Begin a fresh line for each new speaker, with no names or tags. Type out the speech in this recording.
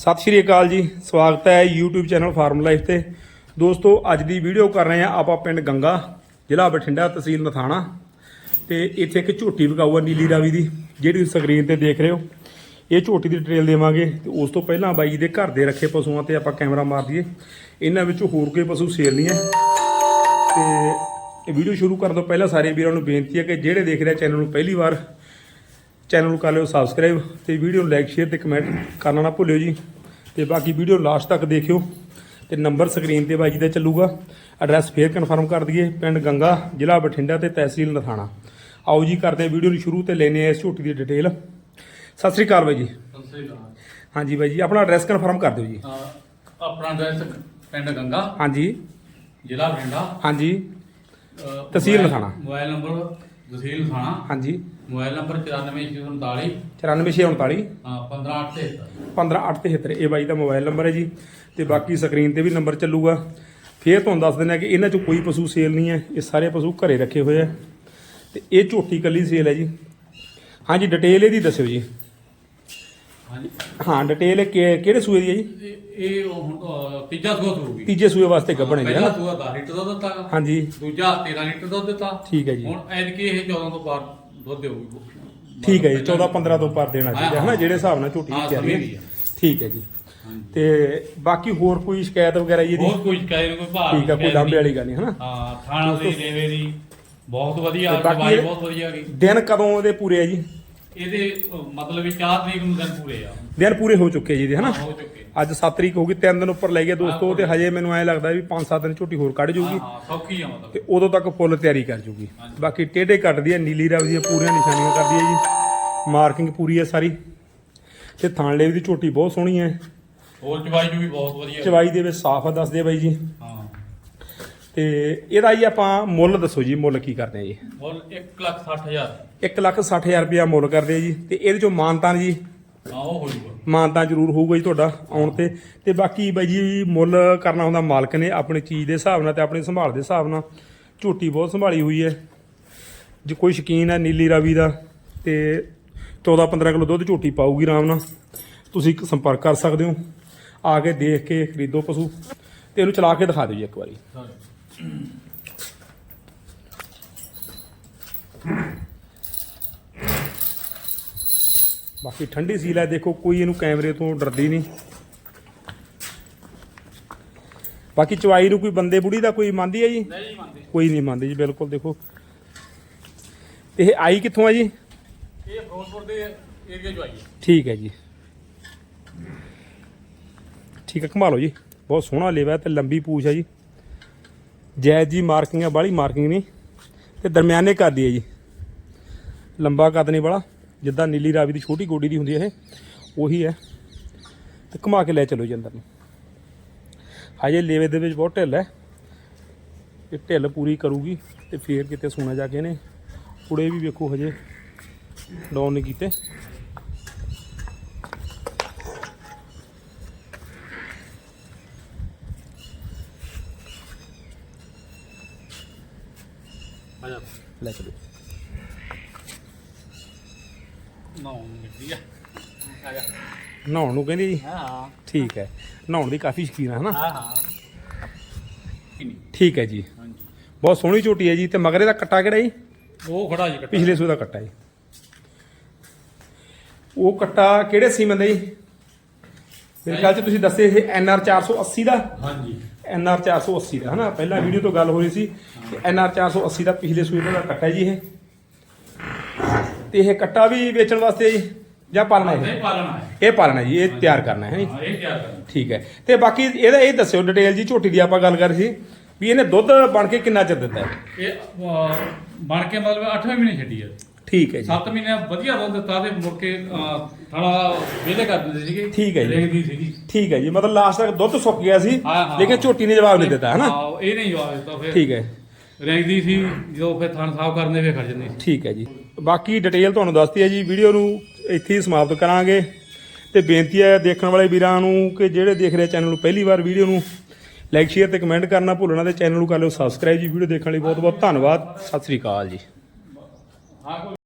ਸਤਿ ਸ਼੍ਰੀ ਅਕਾਲ ਜੀ। ਸਵਾਗਤ ਹੈ YouTube ਚੈਨਲ ਫਾਰਮ ਲਾਈਫ ਤੇ। ਦੋਸਤੋ, ਅੱਜ ਦੀ ਵੀਡੀਓ ਕਰ ਰਹੇ ਆ ਆਪਾਂ ਪਿੰਡ ਗੰਗਾ, ਜ਼ਿਲ੍ਹਾ ਬਠਿੰਡਾ ਤਹਿਸੀਲ ਨਥਾਣਾ। ਤੇ ਇੱਥੇ ਇੱਕ ਝੋਟੀ ਵਿਕਾਊ ਆ ਨੀਲੀ ਰਾਵੀ ਦੀ, ਜਿਹੜੀ ਤੁਸੀਂ ਸਕਰੀਨ ਤੇ ਦੇਖ ਰਹੇ ਹੋ। ਇਹ ਝੋਟੀ ਦੀ ਡਿਟੇਲ ਦੇਵਾਂਗੇ। ਤੇ ਉਸ ਤੋਂ ਪਹਿਲਾਂ ਬਾਈ ਦੇ ਘਰ ਦੇ ਰੱਖੇ ਪਸ਼ੂਆਂ ਤੇ ਆਪਾਂ ਕੈਮਰਾ ਮਾਰ ਦਈਏ। ਇਹਨਾਂ ਵਿੱਚੋਂ ਹੋਰ ਕੋਈ ਪਸ਼ੂ ਸੇਲ ਨਹੀਂ ਹੈ। ਤੇ ਇਹ ਵੀਡੀਓ ਸ਼ੁਰੂ ਕਰਨ ਤੋਂ ਪਹਿਲਾਂ ਸਾਰੇ ਵੀਰਾਂ ਨੂੰ ਬੇਨਤੀ ਹੈ ਕਿ ਜਿਹੜੇ ਦੇਖ ਰਹੇ ਚੈਨਲ ਨੂੰ ਪਹਿਲੀ ਵਾਰ ਚੈਨਲ ਨੂੰ ਕਰ ਲਿਓ ਸਬਸਕ੍ਰਾਈਬ ਤੇ ਵੀਡੀਓ ਨੂੰ ਲਾਈਕ ਸ਼ੇਅਰ ਤੇ ਕਮੈਂਟ ਕਰਨਾ ਨਾ ਭੁੱਲਿਓ ਜੀ। ਤੇ ਬਾਕੀ ਵੀਡੀਓ ਲਾਸਟ ਤੱਕ ਦੇਖਿਓ ਤੇ ਨੰਬਰ ਸਕਰੀਨ ਤੇ ਬਾਈ ਜੀ ਦਾ ਚੱਲੂਗਾ। ਐਡਰੈਸ ਫੇਰ ਕਨਫਰਮ ਕਰ ਦਈਏ। ਪਿੰਡ ਗੰਗਾ ਜ਼ਿਲ੍ਹਾ ਬਠਿੰਡਾ ਤੇ ਤਹਿਸੀਲ ਨਥਾਣਾ। ਆਓ ਜੀ ਕਰਦੇ ਵੀਡੀਓ ਨੂੰ ਸ਼ੁਰੂ ਤੇ ਲੈਨੇ ਆ ਇਸ ਝੋਟੀ ਦੀ ਡਿਟੇਲ ਸਤਿ ਸ੍ਰੀ ਅਕਾਲ ਬਾਈ ਜੀ।
ਸਤਿ ਸ੍ਰੀ ਅਕਾਲ।
ਹਾਂਜੀ ਬਾਈ ਜੀ ਆਪਣਾ ਐਡਰੈਸ ਕਨਫਰਮ ਕਰ ਦਿਓ ਜੀ।
ਆਪਣਾ ਐਡਰੈਸ ਪਿੰਡ ਗੰਗਾ
ਹਾਂਜੀ।
ਜ਼ਿਲ੍ਹਾ ਬਠਿੰਡਾ।
ਹਾਂਜੀ। ਤਹਿਸੀਲ ਨਥਾਣਾ।
ਮੋਬਾਈਲ ਨੰਬਰ ਤਹਿਸੀਲ ਥਾਣਾ
ਹਾਂਜੀ।
ਮੋਬਾਈਲ ਨੰਬਰ 94639
94639
15873
15873 ਇਹ ਬਾਈ ਦਾ ਮੋਬਾਈਲ ਨੰਬਰ ਹੈ ਜੀ। ਤੇ ਬਾਕੀ ਸਕਰੀਨ ਤੇ ਵੀ ਨੰਬਰ ਚੱਲੂਗਾ। ਫੇਰ ਤੁਹਾਨੂੰ ਦੱਸ ਦਿੰਦੇ ਆ ਕਿ ਇਹਨਾਂ 'ਚ ਕੋਈ ਪਸ਼ੂ ਸੇਲ ਨਹੀਂ ਹੈ। ਇਹ ਸਾਰੇ ਪਸ਼ੂ ਘਰੇ ਰੱਖੇ ਹੋਏ ਆ। ਤੇ ਇਹ ਝੋਟੀ ਕੱਲੀ ਸੇਲ ਹੈ ਜੀ। ਹਾਂਜੀ ਡਿਟੇਲ ਇਹਦੀ ਦੱਸਿਓ ਜੀ।
ਹਾਂਜੀ।
ਹਾਂ ਡਿਟੇਲ ਕਿਹੜੇ ਸੂਏ ਦੀ ਹੈ ਜੀ?
ਇਹ ਇਹ ਉਹ ਹੁਣ, ਤੀਜਾ ਸੂਆ ਹੋਊਗੀ
ਤੀਜੇ ਸੂਏ ਵਾਸਤੇ ਗੱਭਣੇ ਜੀ
ਪਹਿਲਾ
ਹਨਾ
ਸੂਆ 10 ਲੀਟਰ ਦੁੱਧ ਦਿੱਤਾ।
ਹਾਂਜੀ।
ਦੂਜਾ 13 ਲੀਟਰ ਦੁੱਧ ਦਿੱਤਾ।
ਠੀਕ ਹੈ ਜੀ।
ਹੁਣ ਐਤਕੀ ਇਹ 14 ਤੋਂ ਬਾਅਦ ਦੁੱਧ ਦੇਊਗੀ।
ਠੀਕ ਹੈ ਜੀ 14 15 ਤੋਂ ਪਰ ਦੇਣਾ ਚਾਹੀਦਾ ਹਨਾ? ਜਿਹੜੇ ਹਿਸਾਬ ਨਾਲ ਝੋਟੀ
ਹਾਂ,
ਦੀ ਤਿਆਰੀ
ਸਮਝ ਗਈ
ਹੈ
ਹੈ।
ਠੀਕ ਹੈ ਜੀ। ਤੇ ਬਾਕੀ ਹੋਰ ਕੋਈ ਸ਼ਿਕਾਇਤ ਵਗੈਰਾ ਜੀ ਇਹਦੀ?
ਬਹੁਤ ਕੁਝ ਕਹੇ ਕੋਈ ਭਾਰ
ਠੀਕ ਹੈ ਕੋਈ ਲਾਂਬੇ ਵਾਲੀ ਗੱਲ ਨਹੀਂ ਹਨਾ?
ਹਾਂ ਖਾਣਾ ਦੀ ਦੇਵੇ ਦੀ ਬਹੁਤ ਵਧੀਆ
ਤੇ ਬਾਕੀ
ਦਵਾਈ
ਇਹ-
ਬਹੁਤ ਵਧੀਆ ਗਈ
ਦਿਨ ਕਦੋਂ ਇਹਦੇ ਪੂਰੇ ਆ ਜੀ?
ਇਹਦੇ ਅਹ, ਮਤਲਬ ਵੀ 4 ਤਰੀਕ ਨੂੰ ਦਿਨ ਪੂਰੇ ਆ।
ਦਿਨ ਪੂਰੇ ਹੋ ਚੁੱਕੇ ਜੀ ਇਹਦੇ ਹਨਾ?
ਹੋ ਚੁੱਕੇ।
ਅੱਜ 7 ਤਰੀਕ ਹੋ ਗਈ 3 ਦਿਨ ਉੱਪਰ ਲੈ ਗਿਆ ਦੋਸਤੋ ਤੇ ਹਜੇ ਮੈਨੂੰ ਐ ਲੱਗਦਾ ਵੀ 5-7 ਦਿਨ ਝੋਟੀ ਹੋਰ ਕੱਢ
ਹਾਂ
ਜੂਗੀ।
ਹਾਂ ਸੌਖੀ ਆ ਮਤਲਬ।
ਤੇ ਉਦੋਂ ਤੱਕ ਫੁੱਲ ਤਿਆਰੀ ਕਰ ਜੂਗੀ। ਬਾਕੀ ਟੇਢੇ ਕੱਟਦੀ ਹੈ ਨੀਲੀ ਰਵ ਦੀਆਂ ਪੂਰੀਆਂ ਨਿਸ਼ਾਨੀਆਂ ਕਰਦੀ ਹੈ ਜੀ। ਮਾਰਕਿੰਗ ਪੂਰੀ ਹੈ ਸਾਰੀ। ਤੇ ਥਾਂਲੇ ਦੀ ਝੋਟੀ ਬਹੁਤ ਸੋਹਣੀ ਹੈ
ਹੋਰ ਚਵਾਈ ਨੂੰ ਵੀ ਬਹੁਤ ਵਧੀਆ।
ਚਵਾਈ ਦੇ ਵਿੱਚ ਸਾਫ਼ ਆ ਦੱਸਦੇ ਬਾਈ ਜੀ।
ਹਾਂ।
ਤੇ ਇਹਦਾ ਜੀ ਆਪਾਂ ਮੁੱਲ ਦੱਸੋ ਜੀ ਮੁੱਲ ਕੀ ਕਰਦੇ ਆ ਜੀ?
ਮੁੱਲ 1 ਲੱਖ 60 ਹਜ਼ਾਰ।
1 ਲੱਖ 60000 ਰੁਪਇਆ ਮੁੱਲ ਕਰਦੇ ਆ ਜੀ। ਤੇ ਇਹਦੇ ਚੋਂ ਮਾਨਤਾਨ ਜੀ?
ਹਾਂ ਉਹ
ਮਾਨਤਾ ਜ਼ਰੂਰ ਹੋਊਗਾ ਜੀ ਤੁਹਾਡਾ ਆਉਣ ਤੇ। ਤੇ ਬਾਕੀ ਬਾਈ ਜੀ ਮੁੱਲ ਕਰਨਾ ਹੁੰਦਾ ਮਾਲਕ ਨੇ ਆਪਣੀ ਚੀਜ਼ ਦੇ ਹਿਸਾਬ ਨਾਲ ਤੇ ਆਪਣੀ ਸੰਭਾਲ ਦੇ ਹਿਸਾਬ ਨਾਲ। ਝੋਟੀ ਬਹੁਤ ਸੰਭਾਲੀ ਹੋਈ ਹੈ। ਜੇ ਕੋਈ ਸ਼ਕੀਨ ਹੈ ਨੀਲੀ ਰਾਵੀ ਦਾ ਤੇ 14 15 ਕਿਲੋ ਦੁੱਧ ਝੋਟੀ ਪਾਊਗੀ ਆਰਾਮ ਨਾਲ। ਤੁਸੀਂ ਇੱਕ ਸੰਪਰਕ ਕਰ ਸਕਦੇ ਹੋ। ਆ ਕੇ ਦੇਖ ਕੇ ਖਰੀਦੋ ਪਸ਼ੂ। ਤੇ ਇਹਨੂੰ ਚਲਾ ਕੇ ਦਿਖਾ ਦਿਓ ਜੀ ਇੱਕ ਵਾਰੀ। ਬਾਕੀ ਠੰਡੀ ਸੀਲ ਹੈ ਦੇਖੋ ਕੋਈ ਇਹਨੂੰ ਕੈਮਰੇ ਤੋਂ ਡਰਦੀ ਨਹੀਂ। ਬਾਕੀ ਚਵਾਈ ਨੂੰ ਕੋਈ ਬੰਦੇ ਬੁੜੀ ਦਾ ਕੋਈ ਮੰਨਦੀ ਹੈ ਜੀ?
ਨਹੀਂ ਮੰਨਦੇ।
ਕੋਈ ਨਹੀਂ ਮੰਨਦੀ ਜੀ ਬਿਲਕੁਲ ਦੇਖੋ। ਤੇ ਇਹ ਆਈ ਕਿੱਥੋਂ ਆ ਜੀ?
ਇਹ ਫਿਰੋਜ਼ਪੁਰ ਦੇ ਏਰੀਆ ਚ ਆਈ ਹੈ।
ਠੀਕ ਹੈ ਜੀ। ਠੀਕ ਹੈ ਘੁਮਾ ਲਓ ਜੀ। ਬਹੁਤ ਸੋਹਣਾ ਲੇਵਾ ਤੇ ਲੰਬੀ ਪੂਛ ਹੈ ਜੀ। ਜੈਜ ਜੀ ਮਾਰਕਿੰਗ ਹੈ ਬਾਹਲੀ ਮਾਰਕਿੰਗ ਨਹੀਂ ਤੇ ਦਰਮਿਆਨੇ ਕਰਦੀ ਹੈ ਜੀ। ਲੰਬਾ ਕੱਦ ਨਹੀਂ ਵਾਲਾ ਜਿੱਦਾਂ ਨੀਲੀ ਰਾਵੀ ਦੀ ਛੋਟੀ ਗੋਡੀ ਦੀ ਹੁੰਦੀ ਹੈ ਇਹ, ਉਹੀ ਹੈ। ਤੇ ਘੁਮਾ ਕੇ ਲੈ ਚਲੋ ਜੀ ਅੰਦਰ ਨੂੰ। ਹਜੇ ਲੇਵੇ ਦੇ ਵਿੱਚ ਬਹੁਤ ਢਿੱਲ ਹੈ। ਇਹ ਢਿੱਲ ਪੂਰੀ ਕਰੂਗੀ ਤੇ ਫੇਰ ਕਿਤੇ ਸੋਨਾ ਜਾ ਕੇ ਨੇ ਕੁੜੇ ਵੀ ਵੇਖੋ ਹਜੇ, ਡਾਊਨ ਨਹੀਂ ਕੀਤੇ। ਲੈ ਚਲੋ।
ਨਾ ਮਿੱਟੀ ਆ। ਆ ਜਾ
ਨਹਾਉਣ ਨੂੰ ਕਹਿੰਦੀ ਜੀ?
ਹਾਂ
ਠੀਕ ਹੈ। ਨਹਾਉਣ ਦੀ ਕਾਫੀ ਸ਼ਕੀਨ ਹੈ ਹਨਾ?
ਹਾਂ ਹਾਂ। ਕਿੰਨੀ
ਠੀਕ ਹੈ ਜੀ।
ਹਾਂਜੀ।
ਬਹੁਤ ਸੋਹਣੀ ਝੋਟੀ ਹੈ ਜੀ। ਤੇ ਮਗਰੇ ਦਾ ਕੱਟਾ ਕਿਹੜਾ ਜੀ?
ਉਹ ਖੜਾ ਜੀ ਕੱਟਾ।
ਪਿਛਲੇ ਸੂਏ ਦਾ ਕੱਟਾ ਜੀ। ਉਹ ਕੱਟਾ ਕਿਹੜੇ ਸੀਮਨ ਦਾ ਜੀ? ਮੇਰੇ ਖਿਆਲ ਚ ਤੁਸੀਂ ਦੱਸੇ ਇਹ ਐਨਆਰ 480 ਦਾ?
ਹਾਂਜੀ।
ਐਨਆਰ 480 ਦਾ ਹਨਾ? ਪਹਿਲਾਂ ਵੀਡੀਓ ਤੋਂ ਗੱਲ ਹੋ ਰਹੀ ਸੀ ਐਨਆਰ 480 ਦਾ ਪਿਛਲੇ ਸੂਏ ਦਾ ਕੱਟਾ ਜੀ ਇਹ। ਤੇ ਇਹ ਕੱਟਾ ਵੀ ਵੇਚਣ ਵਾਸਤੇ ਹੈ ਜੀ ਜਾਂ ਪਾਲਣਾ ਹੈ
ਪਾਲਣਾ ਹੈ।
ਇਹ ਪਾਲਣਾ ਜੀ ਇਹ ਤਿਆਰ ਕਰਨਾ ਹੈ
ਹਾਂ ਇਹ ਤਿਆਰ ਕਰਨਾ।
ਠੀਕ ਹੈ। ਤੇ ਬਾਕੀ ਇਹਦਾ ਇਹ ਦੱਸਿਓ ਡਿਟੇਲ ਜੀ ਝੋਟੀ ਦੀ ਆਪਾਂ ਗੱਲ ਕਰ ਰਹੀ ਸੀ ਵੀ ਇਹਨੇ ਦੁੱਧ ਬਣ ਕੇ ਕਿੰਨਾ ਚਿਰ ਦਿੱਤਾ ਹੈ?
ਇਹ ਅਹ, ਬਣ ਕੇ ਮਤਲਬ 8ਵੇਂ ਮਹੀਨੇ ਛੱਡੀ ਹੈ
ਠੀਕ ਹੈ ਜੀ।
7 ਮਹੀਨੇ ਵਧੀਆ ਦੁੱਧ ਦਿੱਤਾ ਤੇ ਮੁੜ ਕੇ ਥੋੜਾ ਵਿਹਲੇ ਕਰ ਦਿੰਦੇ ਸੀਗੇ।
ਠੀਕ ਹੈ ਜੀ।
ਰੇਗਦੀ ਸੀਗੀ।
ਠੀਕ ਹੈ ਜੀ ਮਤਲਬ ਲਾਸਟ ਤੱਕ ਦੁੱਧ ਸੁੱਕ ਗਿਆ ਸੀ। ਲੇਕਿਨ ਝੋਟੀ ਨੇ ਜਵਾਬ ਨਹੀਂ ਦਿੱਤਾ ਹਨਾ?
ਹਾਂ, ਇਹ ਨਹੀਂ ਜਵਾਬ ਦਿੱਤਾ ਫਿਰ
ਠੀਕ ਹੈ।
ਰੇਗਦੀ ਸੀ ਜਦੋਂ ਫਿਰ ਥਣ ਸਾਫ਼ ਕਰਨ ਦੇ ਵੇ ਖੜ ਜਾਂਦੀ ਸੀ।
ਠੀਕ ਹੈ ਜੀ। ਬਾਕੀ ਡਿਟੇਲ ਤੁਹਾਨੂੰ ਦੱਸਤੀ ਹੈ ਜੀ ਵੀਡੀਓ ਨੂੰ ਇੱਥੇ ਹੀ ਸਮਾਪਤ ਕਰਾਂਗੇ। ਤੇ ਬੇਨਤੀ ਹੈ ਦੇਖਣ ਵਾਲੇ ਵੀਰਾਂ ਨੂੰ ਕਿ ਜਿਹੜੇ ਦੇਖ ਰਹੇ ਚੈਨਲ ਨੂੰ ਪਹਿਲੀ ਵਾਰ ਵੀਡੀਓ ਨੂੰ ਲਾਈਕ ਸ਼ੇਅਰ ਤੇ ਕਮੈਂਟ ਕਰਨਾ ਭੁੱਲਣਾ ਤੇ ਚੈਨਲ ਨੂੰ ਕਰ ਲਿਓ ਸਬਸਕ੍ਰਾਈਬ ਜੀ। ਵੀਡੀਓ ਦੇਖਣ ਲਈ ਬਹੁਤ ਬਹੁਤ ਧੰਨਵਾਦ। ਸਤਿ ਸ੍ਰੀ ਅਕਾਲ ਜੀ।